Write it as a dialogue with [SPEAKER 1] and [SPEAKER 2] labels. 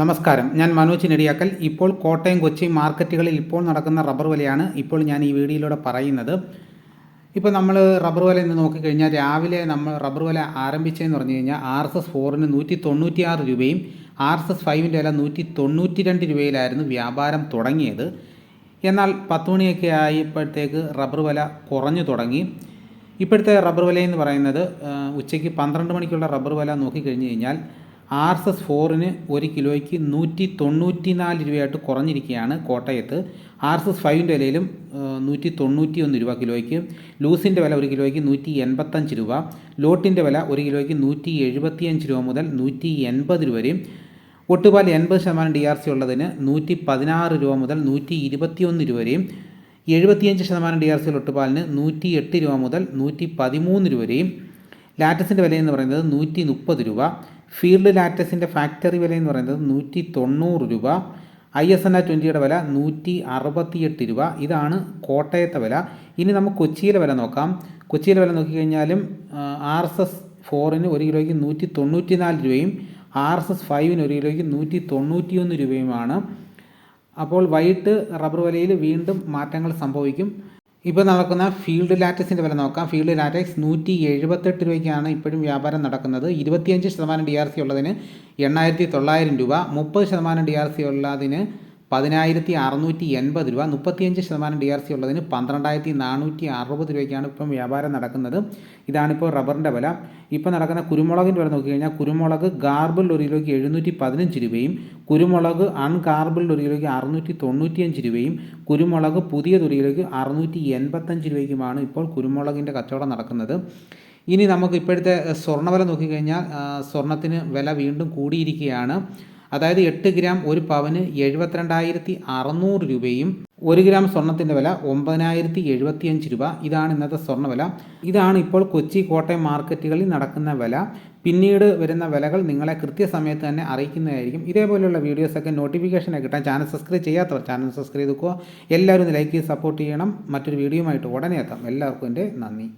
[SPEAKER 1] നമസ്കാരം. ഞാൻ മനോജ് നെടിയാക്കൽ. ഇപ്പോൾ കോട്ടയം കൊച്ചി മാർക്കറ്റുകളിൽ ഇപ്പോൾ നടക്കുന്ന റബ്ബർ വിലയാണ് ഇപ്പോൾ ഞാൻ ഈ വീഡിയോയിലൂടെ പറയുന്നത്. ഇപ്പോൾ നമ്മൾ റബ്ബർ വില എന്ന് നോക്കിക്കഴിഞ്ഞാൽ രാവിലെ നമ്മൾ റബ്ബർ വില ആരംഭിച്ചതെന്ന് പറഞ്ഞു കഴിഞ്ഞാൽ ആർ എസ് എസ് ഫോറിന് നൂറ്റി തൊണ്ണൂറ്റിയാറ് രൂപയും ആർ എസ് എസ് ഫൈവിന്റെ വില നൂറ്റി തൊണ്ണൂറ്റി രണ്ട് രൂപയിലായിരുന്നു വ്യാപാരം തുടങ്ങിയത്. എന്നാൽ പത്ത് മണിയൊക്കെ ആയപ്പോഴത്തേക്ക് റബ്ബർ വില കുറഞ്ഞു തുടങ്ങി. ഇപ്പോഴത്തെ റബ്ബർ വില എന്ന് പറയുന്നത് ഉച്ചയ്ക്ക് പന്ത്രണ്ട് മണിക്കുള്ള റബ്ബർ വില നോക്കിക്കഴിഞ്ഞ് കഴിഞ്ഞാൽ ആർ എസ് എസ് ഫോറിന് ഒരു കിലോയ്ക്ക് നൂറ്റി തൊണ്ണൂറ്റി നാല് രൂപയായിട്ട് കുറഞ്ഞിരിക്കുകയാണ് കോട്ടയത്ത്. ആർ എസ് എസ് ഫൈവിന്റെ വിലയിലും നൂറ്റി തൊണ്ണൂറ്റി ഒന്ന് രൂപ കിലോയ്ക്ക്. ലൂസിന്റെ വില ഒരു കിലോയ്ക്ക് നൂറ്റി എൺപത്തഞ്ച് രൂപ. ലോട്ടിന്റെ വില ഒരു കിലോയ്ക്ക് നൂറ്റി എഴുപത്തിയഞ്ച് രൂപ മുതൽ നൂറ്റി എൺപത് രൂപ വരെയും. ഒട്ടുപാൽ എൺപത് ശതമാനം ഡി ആർ സി ഉള്ളതിന് നൂറ്റി പതിനാറ് രൂപ മുതൽ നൂറ്റി ഇരുപത്തിയൊന്ന് രൂപ വരെയും. എഴുപത്തിയഞ്ച് ശതമാനം ഡി ആർ സി ഒട്ടുപാലിന് നൂറ്റി എട്ട് രൂപ മുതൽ നൂറ്റി പതിമൂന്ന് രൂപ വരെയും. ലാറ്റസിന്റെ വില എന്ന് പറയുന്നത് നൂറ്റി മുപ്പത് രൂപ. ഫീൽഡ് ലാറ്റസിന്റെ ഫാക്ടറി വില എന്ന് പറയുന്നത് നൂറ്റി തൊണ്ണൂറ് രൂപ. ഐ എസ് എൻ ആർ ട്വന്റിയുടെ വില നൂറ്റി അറുപത്തിയെട്ട് രൂപ. ഇതാണ് കോട്ടയത്തെ വില. ഇനി നമുക്ക് കൊച്ചിയിലെ വില നോക്കാം. കൊച്ചിയിലെ വില നോക്കിക്കഴിഞ്ഞാലും ആർ എസ് എസ് ഫോറിന് ഒരു കിലോയ്ക്ക് നൂറ്റി തൊണ്ണൂറ്റി നാല് രൂപയും ആർ എസ് എസ് ഫൈവിന് ഒരു കിലോയ്ക്ക് നൂറ്റി തൊണ്ണൂറ്റിയൊന്ന് രൂപയുമാണ്. അപ്പോൾ വൈകിട്ട് റബ്ബർ വിലയിൽ വീണ്ടും മാറ്റങ്ങൾ സംഭവിക്കും. ഇപ്പോൾ നടക്കുന്ന ഫീൽഡ് ലാറ്റക്സിന്റെ വില നോക്കാം. ഫീൽഡ് ലാറ്റക്സ് നൂറ്റി എഴുപത്തെട്ട് രൂപയ്ക്കാണ് ഇപ്പോഴും വ്യാപാരം നടക്കുന്നത്. ഇരുപത്തിയഞ്ച് ശതമാനം ഡി ആർ സി ഉള്ളതിന് എണ്ണായിരത്തി തൊള്ളായിരം രൂപ മുപ്പത് ശതമാനം ഡി ആർ സി ഉള്ളതിന് പതിനായിരത്തി അറുന്നൂറ്റി എൺപത് രൂപ മുപ്പത്തിയഞ്ച് ശതമാനം ഡി ആർ സി ഉള്ളതിന് പന്ത്രണ്ടായിരത്തി നാനൂറ്റി അറുപത് രൂപയ്ക്കാണ് ഇപ്പം വ്യാപാരം നടക്കുന്നത്. ഇതാണിപ്പോൾ റബ്ബറിന്റെ വില. ഇപ്പോൾ നടക്കുന്ന കുരുമുളകിന്റെ വില നോക്കിക്കഴിഞ്ഞാൽ കുരുമുളക് ഗാർബിൾ ഒരു കിലോയ്ക്ക് എഴുന്നൂറ്റി പതിനഞ്ച് രൂപയും കുരുമുളക് അൺഗാർബിൾ ഒരു കിലോയ്ക്ക് അറുന്നൂറ്റി തൊണ്ണൂറ്റിയഞ്ച് രൂപയും കുരുമുളക് പുതിയത് ഒരു കിലോയ്ക്ക് അറുന്നൂറ്റി എൺപത്തഞ്ച് രൂപയ്ക്കുമാണ് ഇപ്പോൾ കുരുമുളകിന്റെ കച്ചവടം നടക്കുന്നത്. ഇനി നമുക്ക് ഇപ്പോഴത്തെ സ്വർണവില നോക്കിക്കഴിഞ്ഞാൽ സ്വർണത്തിന് വില വീണ്ടും കൂടിയിരിക്കുകയാണ്. അതായത് എട്ട് ഗ്രാം ഒരു പവന് എഴുപത്തിരണ്ടായിരത്തി അറുന്നൂറ് രൂപയും ഒരു ഗ്രാം സ്വർണത്തിന്റെ വില ഒമ്പതിനായിരത്തി എഴുപത്തിയഞ്ച് രൂപ. ഇതാണ് ഇന്നത്തെ സ്വർണവില ഇതാണ് ഇപ്പോൾ കൊച്ചി കോട്ടയം മാർക്കറ്റുകളിൽ നടക്കുന്ന വില. പിന്നീട് വരുന്ന വിലകൾ നിങ്ങളെ കൃത്യസമയത്ത് തന്നെ അറിയിക്കുന്നതായിരിക്കും. ഇതേപോലെയുള്ള വീഡിയോസൊക്കെ നോട്ടിഫിക്കേഷൻ കിട്ടാൻ ചാനൽ സബ്സ്ക്രൈബ് ചെയ്യാത്തവർ ചാനൽ സബ്സ്ക്രൈബ് ചെയ്തുക്കുക എല്ലാവരും ലൈക്ക് ചെയ്ത് സപ്പോർട്ട് ചെയ്യണം. മറ്റൊരു വീഡിയോയുമായിട്ട് ഉടനെ എത്താം. എല്ലാവർക്കും എന്റെ നന്ദി.